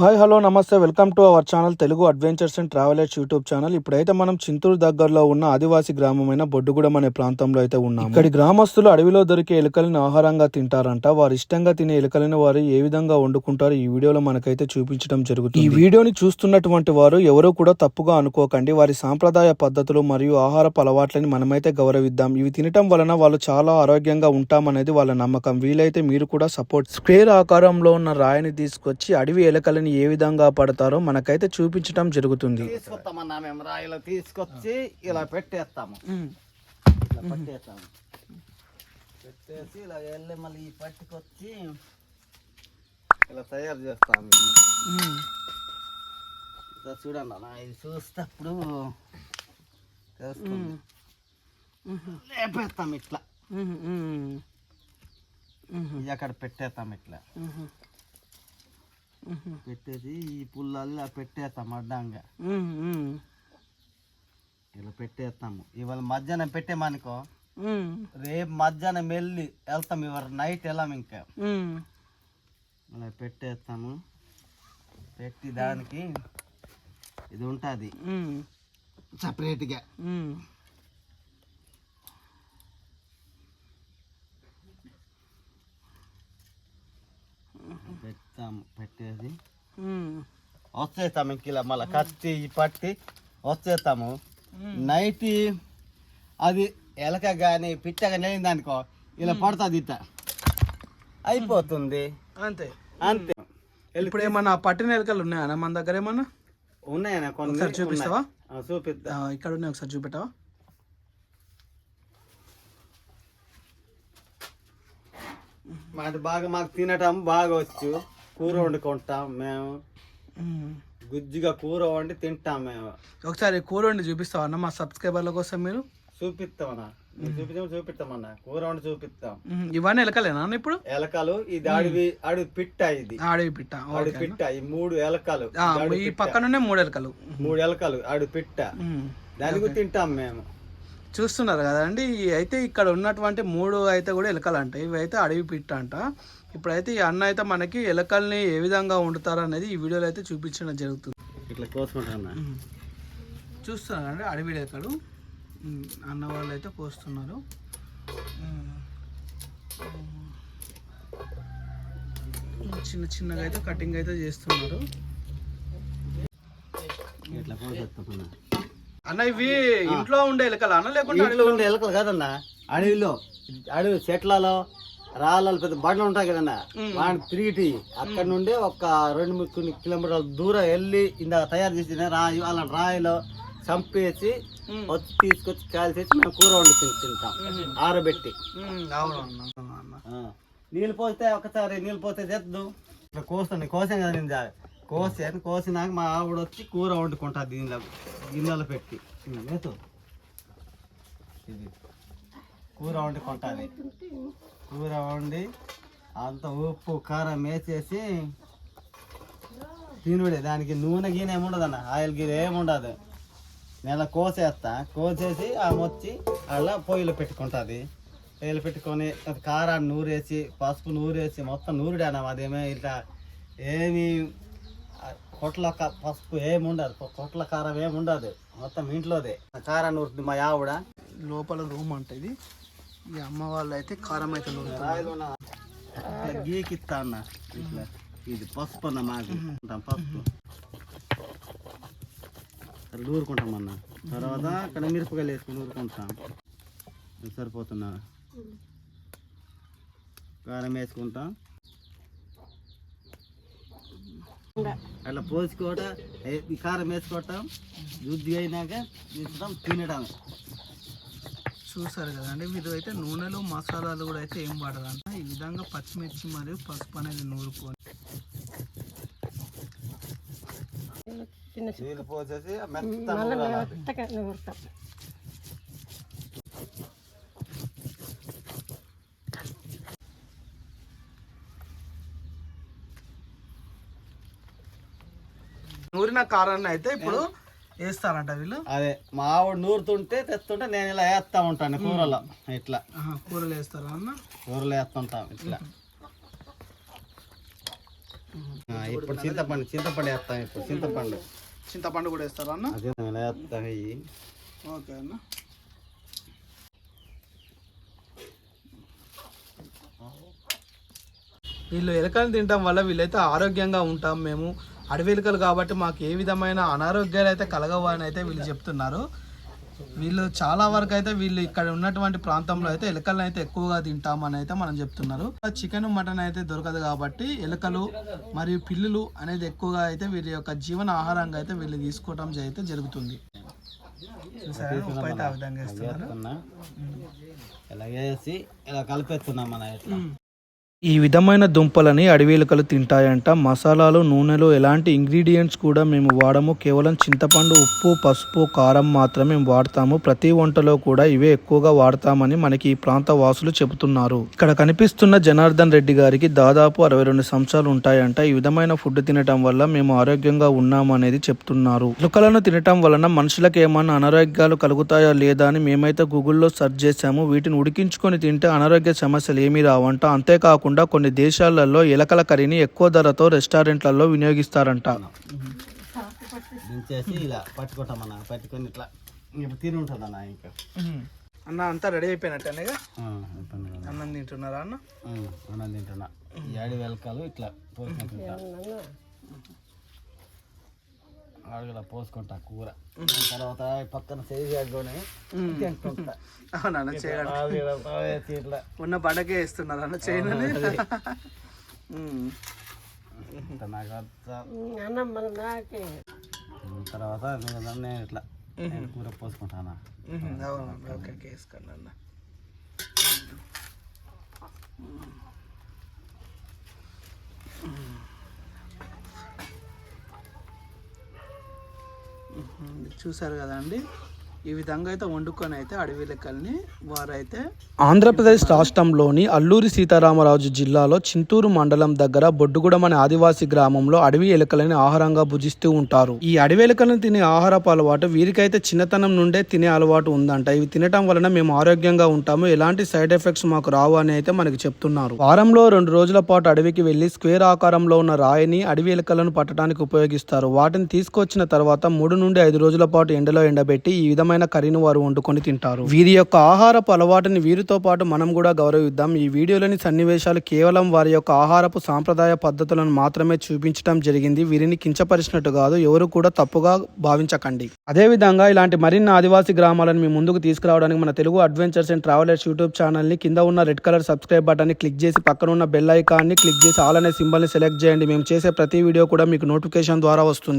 Hi hello namaste. Welcome to our channel Telugu adventures and travellers YouTube channel. ఇప్పుడైతే మనం చింతూరు దగ్గరలో ఉన్న ఆదివాసీ గ్రామమైన బొడ్డుగూడెం అనే ప్రాంతంలో అయితే ఉన్నాం ఇక్కడి గ్రామస్తులు అడవిలో దొరికే ఎలుకలను ఆహారంగా తింటారంట. వారు ఇష్టంగా తినే ఎలుకలను వారు ఏ విధంగా వండుకుంటారో ఈ వీడియోలో మనకైతే చూపించడం జరుగుతుంది. ఈ వీడియోని చూస్తున్నటువంటి వారు ఎవరూ కూడా తప్పుగా అనుకోకండి. వారి సాంప్రదాయ పద్ధతులు మరియు ఆహారపు అలవాట్లని మనమైతే గౌరవిద్దాం. ఇవి తినటం వలన వాళ్ళు చాలా ఆరోగ్యంగా ఉంటామనేది వాళ్ళ నమ్మకం. వీలైతే మీరు కూడా సపోర్ట్. స్క్వేర్ ఆకారంలో ఉన్న రాయిని తీసుకొచ్చి అడవి ఎలుకలని ఏ విధంగా పడతారో మనకైతే చూపించడం జరుగుతుంది. తీసుకొస్తామన్నా మేము రాయిలో తీసుకొచ్చి ఇలా పెట్టేస్తాము. ఇలా పట్టేస్తాము. పెట్టేసి ఇలా వెళ్ళి మళ్ళీ ఈ పట్టుకొచ్చి ఇలా తయారు చేస్తాము ఇలా చూడండి అన్న ఇది చూసేటప్పుడు లేపేస్తాం ఇట్లా. ఇది అక్కడ పెట్టేస్తాం ఇట్లా. పెట్టేసి ఈ పుల్లల్లా పెట్టేస్తాం అడ్డంగా. ఇలా పెట్టేస్తాము. ఇవాళ మధ్యాహ్నం పెట్టామనుకో రేపు మధ్యాహ్నం వెళ్ళి వెళ్తాం. ఇవాళ నైట్ వెళ్ళాం ఇంకా. అలా పెట్టేస్తాము. పెట్టి దానికి ఇది ఉంటుంది. సపరేట్గా పెట్టేసి వచ్చేస్తాము ఇంక ఇలా మళ్ళీ కత్తి పట్టి వచ్చేస్తాము. నైట్ అది ఎలక కానీ పిట్ట కానీ వెళ్ళింది అనుకో ఇలా పడుతుంది ఇట్ట. అయిపోతుంది. అంతే. అంతే. ఇప్పుడు ఏమన్నా పట్టిన ఎలుకలు ఉన్నాయా? మన దగ్గర ఏమన్నా? ఉన్నాయన్న ఒకసారి చూపిస్తావా? చూపిస్తా. ఇక్కడ ఉన్నాయి. ఒకసారి చూపెట్టావా? మాది బాగా మాకు తినటం బాగా వచ్చు కూర వండుకుంటాం మేము. గుజ్జుగా కూర వండి తింటాం మేము. ఒకసారి కూర వండి చూపిస్తావా అన్న మా సబ్స్క్రైబర్ల కోసం మీరు? చూపిస్తామన్నా. చూపించాము చూపిస్తామన్నా. కూర వండి చూపిస్తాం. ఇవన్నీ ఎలకలేనా ఇప్పుడు? ఎలకలు ఇది అడవి అడవి పిట్ట ఇది. అడవి పిట్ట. అడవి పిట్ట ఈ మూడు ఎలకలు. ఈ. పక్కనున్నే మూడు ఎలకలు. మూడు ఎలకలు అడవి పిట్ట. దానికి తింటాం మేము. చూస్తున్నారు కదండి అయితే ఇక్కడ ఉన్నటువంటి మూడు అయితే కూడా ఎలకలు అంట ఇవి అయితే అడవి పిట్ట అంట. ఇప్పుడైతే ఈ అన్న అయితే మనకి ఎలకల్ని ఏ విధంగా వండుతారు అనేది ఈ వీడియోలో అయితే చూపించడం జరుగుతుంది. ఇట్లా కోసుకుంటున్నా మ్మ్. చూస్తున్నారు అండి అడవి ఎలకలు. అన్న వాళ్ళు అయితే కోస్తున్నారు. చిన్న చిన్నగా అయితే కటింగ్ అయితే చేస్తున్నారు. అన్న. ఇవి ఇంట్లో ఉండే ఎలకలు అన్న? ఇంట్లో ఉండే ఎలకలు కాదన్నా. అడవిలో అడవి చెట్లలో రాళ్ళలో పెద్ద బండ్లు ఉంటాయి కదన్నా. వాడిని తిరిగి అక్కడ నుండి ఒక రెండు మూడు కొన్ని కిలోమీటర్ల దూరం వెళ్ళి ఇందాక తయారు చేసిన రాయి వాళ్ళ రాయిలో చంపేసి వచ్చి తీసుకొచ్చి కాల్చేసి మేము కూర వండి తింటాం. ఆరబెట్టి. నీళ్ళు పోస్తే ఒకసారి నీళ్ళు పోస్తే తెద్దు ఇట్లా కోస్తాను కోసాం కదా నేను కోసాను కోసినాక మా ఆవిడ వచ్చి కూర వండుకుంటుంది దీనిలో గిన్నెలో పెట్టి. లేదు ఇది. కూర వండుకుంటుంది కూర వండి అంత ఉప్పు కారం వేసేసి తినుడే. దానికి నూనె గీనె ఏముండదు అన్న ఆయిల్ గీన ఏముండదు నెల కోసేస్తా. కోసేసి ఆమె వచ్చి అలా పొయ్యిలో పెట్టుకుంటుంది. పొయ్యిలో పెట్టుకొని అది కారాన్ని నూరేసి పసుపు నూరేసి మొత్తం నూరుడాన అదేమే ఇట్లా ఏమి కొట్ల క- పసుపు ఏమి ఉండదు. కొట్ల కారం ఏమి ఉండదు. మొత్తం ఇంట్లోదే. కారం నూరుతుంది మా ఆవిడ. లోపల రూమ్ అంటే ఇది. ఈ అమ్మ వాళ్ళు అయితే కారం అయితే నూరుతారు. గీకిస్తా అన్న ఇట్లా. ఇది పసుపు అన్న మాకు ఉంటాం పసుపు. అట్లా నూరుకుంటాం అన్న. తర్వాత అక్కడ మిరపకాయలు వేసుకుని నూరుకుంటాం. సరిపోతున్నా కారం వేసుకుంటాం. అట్లా పోసుకోవటం ఈ కారం వేసుకోవటం రుద్ది అయినాక తీసుకోవడం తినడం చూసారు కదండి. వీరు అయితే నూనెలు మసాలాలు కూడా అయితే ఏం వాడరంట. ఈ విధంగా పచ్చిమిర్చి మరియు పసుపు అనేది నూరుకొని నీళ్ళు పోసేసి మెత్తగా నూరాలి. నూరిన కారాన్ని అయితే ఇప్పుడు వేస్తారంట వీళ్ళు? అదే మా ఆవిడ నూరుతుంటే తెస్తుంటే నేను ఇలా వేస్తా ఉంటాను కూరలో ఇట్లా. కూరలు వేస్తారా అన్న? కూరలో వేస్తుంటాం ఇట్లా. ఆ, ఇప్పుడు చింతపండు చింతపండు వేస్తాం ఇప్పుడు చింతపండు. చింతపండు కూడా వేస్తారా అన్న? అదే ఇలా వేస్తాం ఇవి ఓకే అన్న. వీళ్ళు ఎలుకలు తినటం వల్ల వీళ్ళైతే ఆరోగ్యంగా ఉంటాం మేము. అడవి ఎలుకలు కాబట్టి మాకు ఏ విధమైన అనారోగ్యాలు అయితే కలగవు అని అయితే వీళ్ళు చెప్తున్నారు. వీళ్ళు చాలా వరకు అయితే వీళ్ళు ఇక్కడ ఉన్నటువంటి ప్రాంతంలో అయితే ఎలుకలను అయితే ఎక్కువగా తింటామని అయితే మనం చెప్తున్నారు. చికెన్ మటన్ అయితే దొరకదు కాబట్టి ఎలుకలు మరియు పిల్లులు అనేది ఎక్కువగా అయితే వీరి యొక్క జీవన ఆహారంగా అయితే వీళ్ళు తీసుకోవడం అయితే జరుగుతుంది. వేస్తున్నా ఇలా కలిపేస్తున్నాం మన ఈ విధమైన దుంపలని అడవిలుకలు తింటాయంట. మసాలాలు నూనెలు ఎలాంటి ఇంగ్రీడియంట్స్ కూడా మేము వాడము. కేవలం చింతపండు ఉప్పు పసుపు కారం మాత్రమే వాడతాము. ప్రతి వంటలో కూడా ఇవే ఎక్కువగా వాడతామని మనకి ఈ ప్రాంత వాసులు చెబుతున్నారు. ఇక్కడ కనిపిస్తున్న జనార్దన్ రెడ్డి గారికి దాదాపు అరవై రెండు సంవత్సరాలు ఉంటాయంట. ఈ విధమైన ఫుడ్ తినటం వల్ల మేము ఆరోగ్యంగా ఉన్నామనేది చెప్తున్నారు. ఎలుకలను తినటం వలన మనుషులకు ఏమైనా అనారోగ్యాలు కలుగుతాయా లేదా అని మేమైతే గూగుల్లో సెర్చ్ చేశాము. వీటిని ఉడికించుకొని తింటే అనారోగ్య సమస్యలు ఏమీ రావంట. అంతేకాకుండా కొన్ని దేశాలలో ఎలకల కర్రీని ఎక్కువ ధరతో రెస్టారెంట్లలో వినియోగిస్తారంట. దించేసి ఇలా పట్టుకుంటాం అన్న పట్టుకొని ఇట్లా ఇప్పుడు తిని ఉంటుంది అన్న ఇంకా అన్న అంతా రెడీ కదా. అన్నం తింటున్నారా అన్న? అన్నం తింటున్నా. ఏడు వెలకాలు ఇట్లా ఆడుగులా పోసుకుంటా కూర. తర్వాత పక్కన వేసి ఇట్లా ఉన్న పండగే ఇస్తున్నారు అన్న చేయనని. తర్వాత నేను నేను ఇట్లా నేను కూర పోసుకుంటానా. అవును ఓకే వేసుకోండి అన్న. చూసారు కదండి. ఈ విధంగా అయితే వండుకొని అయితే అడవి లెక్కల్ని వారైతే ఆంధ్రప్రదేశ్ రాష్ట్రంలోని అల్లూరి సీతారామరాజు జిల్లాలో చింతూరు మండలం దగ్గర బొడ్డుగూడెం అనే ఆదివాసీ గ్రామంలో అడవి ఎలుకలని ఆహారంగా భుజిస్తూ ఉంటారు. ఈ అడవి ఎలుకలను తినే ఆహారపు అలవాటు వీరికైతే చిన్నతనం నుండే తినే అలవాటు ఉందంట. ఇవి తినటం వలన మేము ఆరోగ్యంగా ఉంటాము. ఎలాంటి సైడ్ ఎఫెక్ట్స్ మాకు రావు అని అయితే మనకి చెప్తున్నారు. వారంలో రెండు రోజుల పాటు అడవికి వెళ్ళి స్క్వేర్ ఆకారంలో ఉన్న రాయిని అడవి ఎలుకలను పట్టడానికి ఉపయోగిస్తారు. వాటిని తీసుకొచ్చిన తర్వాత మూడు నుండి ఐదు రోజుల పాటు ఎండలో ఎండబెట్టి ఈ విధంగా ఇష్టమైన కర్రీని వారు వండుకొని తింటారు. వీరి యొక్క ఆహారపు అలవాటుని వీరితో పాటు మనం కూడా గౌరవిద్దాం. ఈ వీడియోలోని సన్నివేశాలు కేవలం వారి యొక్క ఆహారపు సాంప్రదాయ పద్ధతులను మాత్రమే చూపించడం జరిగింది. వీరిని కించపరిచినట్టు కాదు ఎవరు కూడా తప్పుగా భావించకండి. అదే విధంగా ఇలాంటి మరిన్ని ఆదివాసీ గ్రామాలను మీ ముందుకు తీసుకురావడానికి మన Telugu adventures and travellers YouTube ఛానల్ని కింద ఉన్న రెడ్ కలర్ సబ్స్క్రైబ్ బటన్ని క్లిక్ చేసి పక్కన ఉన్న బెల్ ఐకాన్ని క్లిక్ చేసి ఆల్ అనే సింబల్ని సెలెక్ట్ చేయండి. మేము చేసే ప్రతి వీడియో కూడా మీకు నోటిఫికేషన్ ద్వారా వస్తుంది.